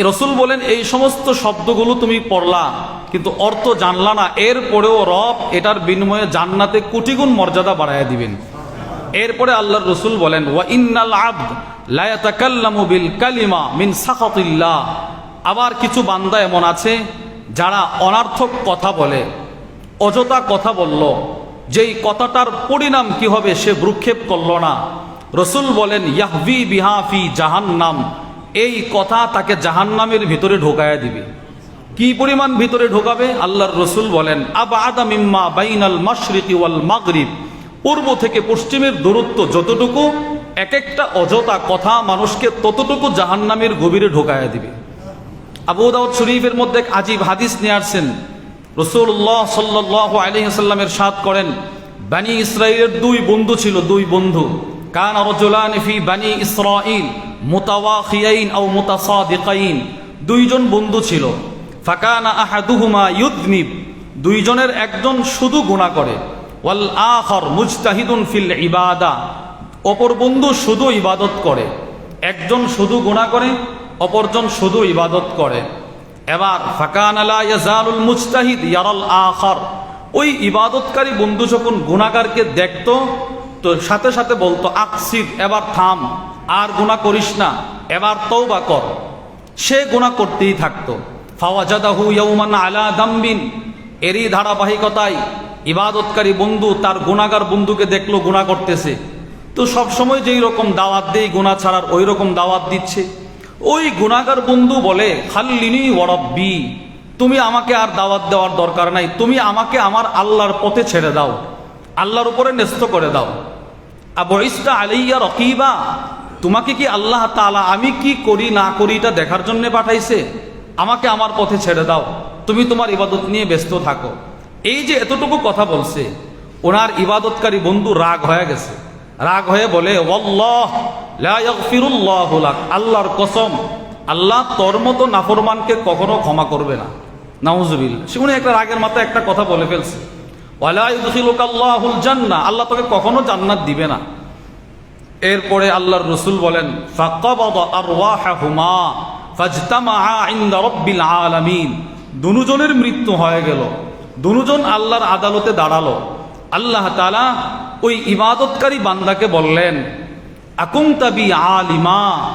রসুল বলেন, এই সমস্ত শব্দগুলো তুমি পড়লা, কিন্তু অর্থ জানলা না। এরপরেও রব এটার বিনিময়ে জান্নাতে কোটিগুণ মর্যাদা বাড়াইয়া দিবেন। এরপরে আল্লাহর রসুল বলেন, ওয়া ইন্নাল আবদ লা ইয়াতাকাল্লামু বিল কালিমা মিন সাখাতিল্লাহ আবার কিছু বান্দা এমন আছে যারা অনার্থক কথা বলে, অযথা কথা বলল। যেই কথাটার পরিণাম কি হবে সে ভ্রুক্ষেপ করল না। রসুল বলেন, ইয়াহবি বিহাফি জাহান্নাম। এই কথা তাকে জাহান্নামের ভিতরে ঢোকায়া দিবে। কি পরিমাণ ভিতরে ঢোকাবে? আল্লাহর রসুল বলেন আবা আদামিম্মা বাইনাল মাশরিকি ওয়াল মাগরিব। পূর্ব থেকে পশ্চিমের দূরত্ব যতটুকু এক একটা অযথা কথা মানুষকে ততটুকু জাহান্নামের গভীরে ঢোকায়া দিবে। আবু দাউদ শরীফের মধ্যে এক আজীব হাদিস নিয়ে আসছেন। রসুল্লাহ সাল্লাহ আলহিহাল্লামের সাদ করেন, বানি ইসরায়েলের দুই বন্ধু ছিল, দুই বন্ধু। কান রজুলান ফি বানি ইসরাইল মুতাওয়াখিয়াইন ও মুতাসাদিকাইন। দুইজন বন্ধু ছিল। ফাকানা আহাদুহুমা ইউদনিব। দুইজনের একজন শুধু গুণা করে। ওয়াল আখর মুজতাহিদুন ফিল ইবাদা। অপর বন্ধু শুধু ইবাদত করে। একজন শুধু গুণা করে, অপরজন শুধু ইবাদত করে। এবার ফাকান আলা ইয়াজালুল মুজতাহিদ ইয়ারাল আখর। ওই ইবাদতকারী বন্ধু যখন গুণাগারকে দেখতো, তো সাথে সাথে বলতো আকসিদ এবার থাম। আর গুণা করিস না। এবার তৌবা কর। সে গুণা করতেই থাকতো। ফাওয়াজাদাহু ইয়াউমান আলা দাম্বিন। এরই ধারাবাহিকতায় ইবাদতকারী বন্ধু তার গুণাগার বন্ধুকে দেখল গুণা করতেছে। তো সবসময় যেই রকম দাওয়াত দেই গুণা ছাড়ার ওই রকম দাওয়াত দিচ্ছে। ওই গুণাগার বন্ধু বলে, খাল্লিনি ওরব্বি তুমি আমাকে আর দাওয়াত দেওয়ার দরকার নাই। তুমি আমাকে আমার আল্লাহর পথে ছেড়ে দাও। আল্লাহর উপরে ন্যস্ত করে দাও। আবু ইসটা আলাইয়া রকিবা তোমাকে কি আল্লাহ তালা আমি কি করি, না করি এটা দেখার জন্য পাঠাইছে? আমাকে আমার পথে ছেড়ে দাও। তুমি তোমার ইবাদত নিয়ে ব্যস্ত থাকো। এই যে এতটুকু কথা বলছে, ওনার ইবাদতকারী বন্ধু রাগ হয়ে গেছে। রাগ হয়ে বলে আল্লাহর কসম, আল্লাহ তোর মতো নাফরমানকে কখনো ক্ষমা করবে না। নাউজুবিল সে একটা রাগের মাথায় একটা কথা বলে ফেলছে। আল্লাহ তোকে কখনো জান্নাত দিবে না। এরপরে আল্লাহর রসুল বলেন আলামিন। দুজনের মৃত্যু হয়ে গেল। দুজন আল্লাহর আদালতে দাঁড়াল। আল্লাহ তাআলা ওই ইবাদতকারী বান্দাকে বললেন আকুমতাবি আলিমা,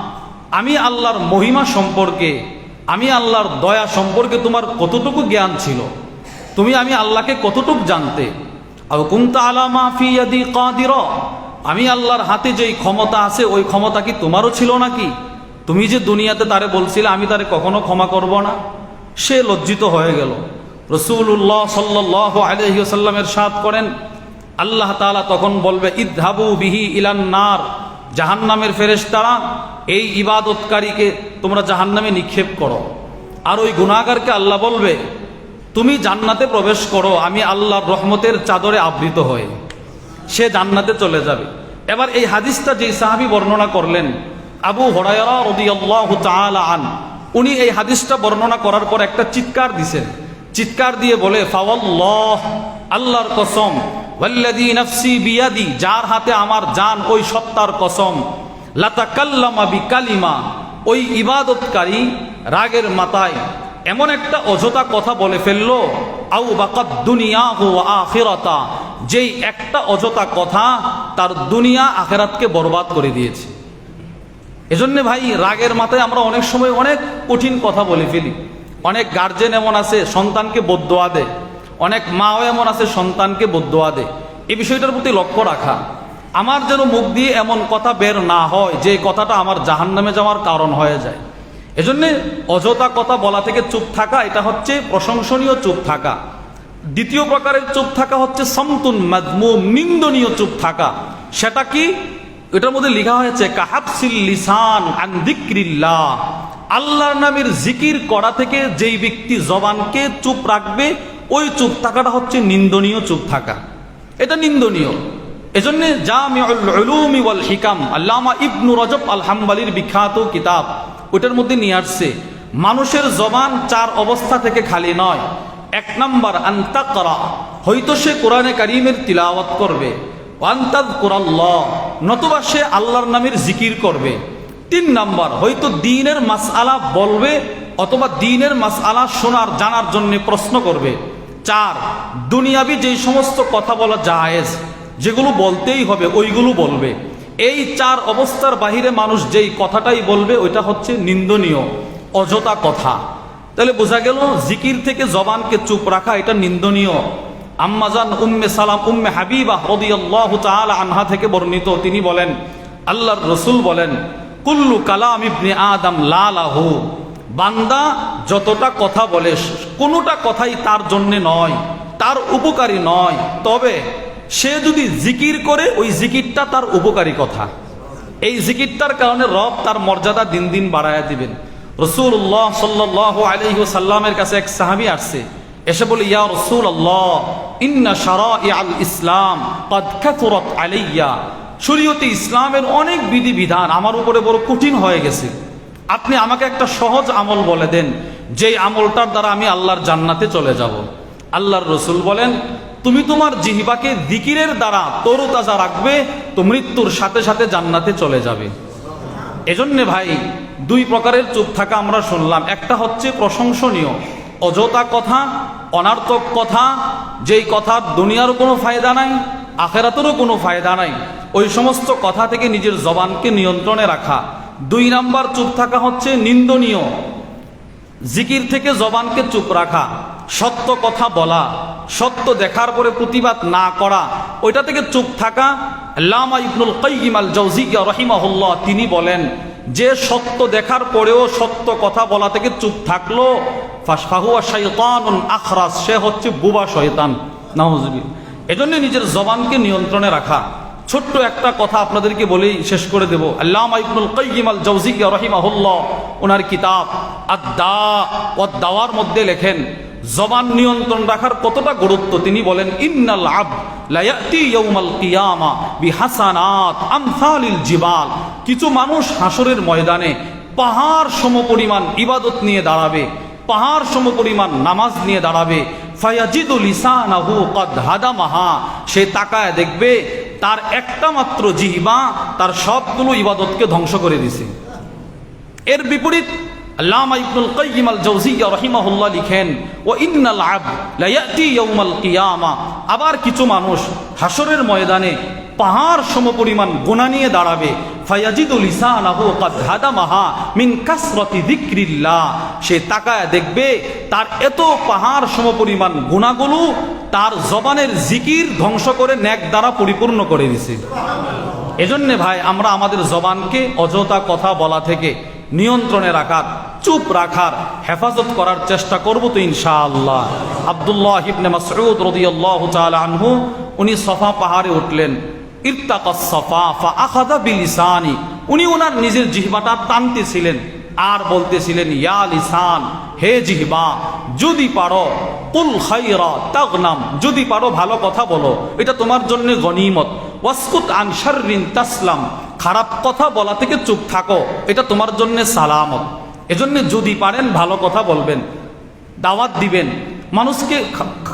আমি আল্লাহর মহিমা সম্পর্কে, আমি আল্লাহর দয়া সম্পর্কে তোমার কতটুকু জ্ঞান ছিল? তুমি আমি আল্লাহকে কতটুকু জানতে? আর কুমতা আলামা ফিয়াদি কাদির। আমি আল্লাহর হাতে যেই ক্ষমতা আছে, ওই ক্ষমতা কি তোমারও ছিল নাকি? তুমি যে দুনিয়াতে তারে বলছিলে, আমি তারে কখনো ক্ষমা করব না। সে লজ্জিত হয়ে গেল। রসুল্লাহ সাল্লাহ আলহিসাল্লামের সাথ করেন, আল্লাহ তাআলা তখন বলবে, ইদহাবু বিহি ইলান নার। জাহান্নামের ফেরেশতারা, এই ইবাদতকারীকে তোমরা জাহান্নামে নিক্ষেপ করো। আর ওই গুণাগারকে আল্লাহ বলবে, তুমি জান্নাতে প্রবেশ করো, আমি আল্লাহর রহমতের চাদরে আবৃত হয়ে। সে জান্নাতে চলে যাবে। এবার এই হাদিসটা যে সাহাবি বর্ণনা করলেন, আবু আন, উনি এই হাদিসটা বর্ণনা করার পর একটা চিৎকার দিছেন। চিৎকার দিয়ে বলে আল্লাহর কসম নাফসি বিয়াদি, যার হাতে আমার জান ওই সত্তার কসম, লাতাকাল্লামা বিকালিমা, ওই ইবাদতকারী রাগের মাথায় এমন একটা অযথা কথা বলে ফেলল, আউ বাকাত দুনিয়া হু আখিরাতা যেই একটা অযথা কথা তার দুনিয়া আখেরাতকে বরবাদ করে দিয়েছে। এজন্য ভাই রাগের মাথায় আমরা অনেক সময় অনেক কঠিন কথা বলে ফেলি। অনেক গার্জেন এমন আছে, সন্তানকে বদোয়া দেয়। অনেক মাও এমন আছে, সন্তানকে বদোয়া দেয়। এই বিষয়টার প্রতি লক্ষ্য রাখা। আমার যেন মুখ দিয়ে এমন কথা বের না হয়, যে কথাটা আমার জাহান্নামে যাওয়ার কারণ হয়ে যায়। এজন্য অযথা কথা বলা থেকে চুপ থাকা, এটা হচ্ছে প্রশংসনীয় চুপ থাকা। দ্বিতীয় প্রকারের চুপ থাকা হচ্ছে সমতুন নিন্দনীয় চুপ থাকা। সেটা কি? এটার মধ্যে লেখা হয়েছে কাহাবসিল লিসান আল্লাহর নামের জিকির করা থেকে যেই ব্যক্তি জবানকে চুপ রাখবে, ওই চুপ থাকাটা হচ্ছে নিন্দনীয় চুপ থাকা। এটা নিন্দনীয়। এজন্য হিকাম, আল্লামা ইবনু রজব আল হাম্বালির বিখ্যাত কিতাব ওটার মধ্যে নিয়ে আসছে, মানুষের জবান চার অবস্থা থেকে খালি নয় এক নাম্বার আন্তাকরা হয়তো সে কোরআনে কারিমের তিলাওয়াত করবে। ওয়ান্তাদ কোরাল্লাহ নতুবা সে আল্লাহর নামের জিকির করবে। তিন নাম্বার, হয়তো দিনের মাসআলা বলবে অথবা দিনের মাসআলা শোনার, জানার জন্য প্রশ্ন করবে। চার, দুনিয়াবি যেই সমস্ত কথা বলা জায়েজ, যেগুলো বলতেই হবে, ওইগুলো বলবে। এই চার অবস্থার বাহিরে মানুষ যেই কথাটাই বলবে, ওইটা হচ্ছে নিন্দনীয়, অযথা কথা। তাহলে বোঝা গেল, জিকির থেকে জবানকে চুপ রাখা এটা নিন্দনীয়। আম্মাজান উম্মে সালাম, উম্মে হাবিবা রদিয়াল্লাহু তাআলা আনহা থেকে বর্ণিত। তিনি বলেন, আল্লাহর রসুল বলেন, কুল্লু কালাম ইবনে আদম লালাহু। বান্দা যতটা কথা বলে, কোনোটা কথাই তার জন্য নয়, তার উপকারী নয়। তবে সে যদি জিকির করে, ওই জিকিরটা তার উপকারী কথা। এই জিকিরটার কারণে রব তার মর্যাদা দিন দিন বাড়ায়া দিবেন। রসুল্লাহ সাল্লাহ আলহি সাল্লামের কাছে এক সাহাবি আসছে। এসে বলে, ইয়া রসুল আল্লাহ ইন্না সারা আল ইসলাম কদখাতুরত আলাইয়া। শরীয়তে ইসলামের অনেক বিধি বিধান আমার উপরে বড় কঠিন হয়ে গেছে। আপনি আমাকে একটা সহজ আমল বলে দেন, যেই আমলটার দ্বারা আমি আল্লাহর জান্নাতে চলে যাব। আল্লাহর রসুল বলেন, তুমি তোমার জিহিবাকে দিকিরের দ্বারা তরুতাজা রাখবে, তো মৃত্যুর সাথে সাথে জান্নাতে চলে যাবে। এজন্যে ভাই দুই প্রকারের চুপ থাকা আমরা শুনলাম। একটা হচ্ছে প্রশংসনীয়, অযথা কথা, অনার্থক কথা, যেই কথার দুনিয়ারও কোনো ফায়দা নাই, আখেরাতেরও কোনো ফায়দা নাই। ওই সমস্ত কথা থেকে নিজের জবানকে নিয়ন্ত্রণে রাখা। দুই নাম্বার চুপ থাকা হচ্ছে নিন্দনীয়, জিকির থেকে জবানকে চুপ রাখা, সত্য কথা বলা, সত্য দেখার পরে প্রতিবাদ না করা, ওইটা থেকে চুপ থাকা। লামা ইবনুল কাইম আল জৌজিয়া রহিমাহুল্লাহ তিনি বলেন যে সত্য দেখার পরেও সত্য কথা বলা থেকে চুপ থাকল। ফাহুয়া শৈতানুন আখরাস, সে হচ্ছে বুবা শয়তান। নাহজবিল এজন্য নিজের জবানকে নিয়ন্ত্রণে রাখা। ছোট্ট একটা কথা আপনাদেরকে বলেই শেষ করে দেব। আল্লাহ ইবনুল কাইম আল জৌজিয়া রহিমাহুল্লাহ ওনার কিতাব আদা ও দাওয়ার মধ্যে লেখেন, জবান নিয়ন্ত্রণ রাখার কতটা গুরুত্ব? তিনি বলেন, ইন্নাল আব লায়াতি ইয়াউমাল কিয়ামা বিহাসানাত আমসালিল জিবাল। কিছু মানুষ হাসরের ময়দানে পাহাড় সমপরিমাণ ইবাদত নিয়ে দাঁড়াবে, পাহাড় সমপরিমাণ নামাজ নিয়ে দাঁড়াবে। ফায়াজিদুল ইসানাহু কদ হাদামাহা। সে তাকায় দেখবে তার একটা মাত্র জিহিবা তার সবগুলো ইবাদতকে ধ্বংস করে দিছে। এর বিপরীত আল্লামা ইবনুল কাইয়িম আল জাওজিয়া রাহিমাহুল্লাহ লিখেন ও ইন্নাল আব লা ইয়াতি ইয়াউমাল কিয়ামা। আবার কিছু মানুষ হাসরের ময়দানে পাহাড় সমপরিমাণ গুনাহ নিয়ে দাঁড়াবে ফায়াজিদুল লিসানাহু কাদ হাদামাহা মিন কাসরাতি যিকরিল্লাহ। সে তাকায় দেখবে, তার এত পাহাড় সমপরিমাণ গুনাহগুলো তার জবানের জিকির ধ্বংস করে ন্যাক দ্বারা পরিপূর্ণ করে দিছে। এজন্যে ভাই, আমরা আমাদের জবানকে অযথা কথা বলা থেকে নিয়ন্ত্রণে রাখার, চুপ রাখার হেফাজত করার চেষ্টা করব তো ইনশাআল্লাহ। আব্দুল্লাহ ইবনে মাসউদ রাদিয়াল্লাহু তাআলা আনহু, উনি সফা পাহাড়ে উঠলেন। বিলিসানি। উনি ওনার নিজের জিহবাটা টানতেছিলেন আর বলতেছিলেন, ইয়া লিসান, হে জিহবা, যদি পারো, কুল খাইরা তাগনাম, যদি পারো ভালো কথা বলো, এটা তোমার জন্য গনিমত। ওয়াসকুত আন শাররিন তাসলাম, খারাপ কথা বলা থেকে চুপ থাকো, এটা তোমার জন্য সালামত। এজন্য যদি পারেন ভালো কথা বলবেন, দাওয়াত দিবেন। মানুষকে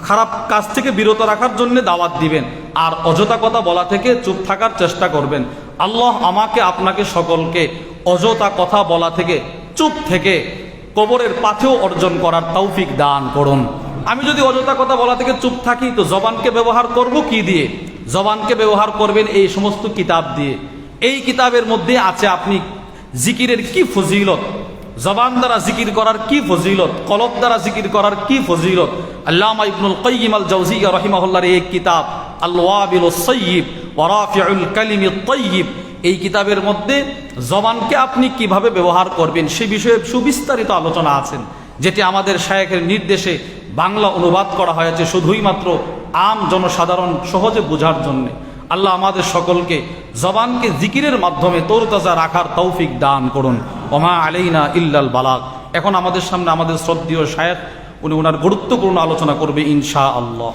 খারাপ কাজ থেকে বিরত রাখার জন্য দাওয়াত দিবেন। আর অযথা কথা বলা থেকে চুপ থাকার চেষ্টা করবেন। আল্লাহ আমাকে, আপনাকে সকলকে অযথা কথা বলা থেকে, চুপ থেকে কবরের পাথেও অর্জন করার তৌফিক দান করুন। আমি যদি অযথা কথা বলা থেকে চুপ থাকি, তো জবানকে ব্যবহার করব কি দিয়ে? জবানকে ব্যবহার করবেন এই সমস্ত কিতাব দিয়ে। এই কিতাবের মধ্যে আছে আপনি জিকিরের কি ফজিলত, জবান দ্বারা জিকির করার কি ফজিলত, কলব দ্বারা জিকির করার কি ফজিলত। আল্লামা ইবনুল কাইয়িম আল জাওজিয়া রাহিমাহুল্লাহর এই কিতাব তাইয়্যিব এই কিতাবের মধ্যে জবানকে আপনি কীভাবে ব্যবহার করবেন সে বিষয়ে সুবিস্তারিত আলোচনা আছেন, যেটি আমাদের শায়েখের নির্দেশে বাংলা অনুবাদ করা হয়েছে শুধুই মাত্র আম জনসাধারণ সহজে বোঝার জন্যে। আল্লাহ আমাদের সকলকে জবানকে জিকিরের মাধ্যমে তরতাজা রাখার তৌফিক দান করুন। ওমা আলাইনা ইল্লাল বালাক এখন আমাদের সামনে আমাদের শ্রদ্ধীয় শায়েখ, উনি ওনার গুরুত্বপূর্ণ আলোচনা করবে ইনশা আল্লাহ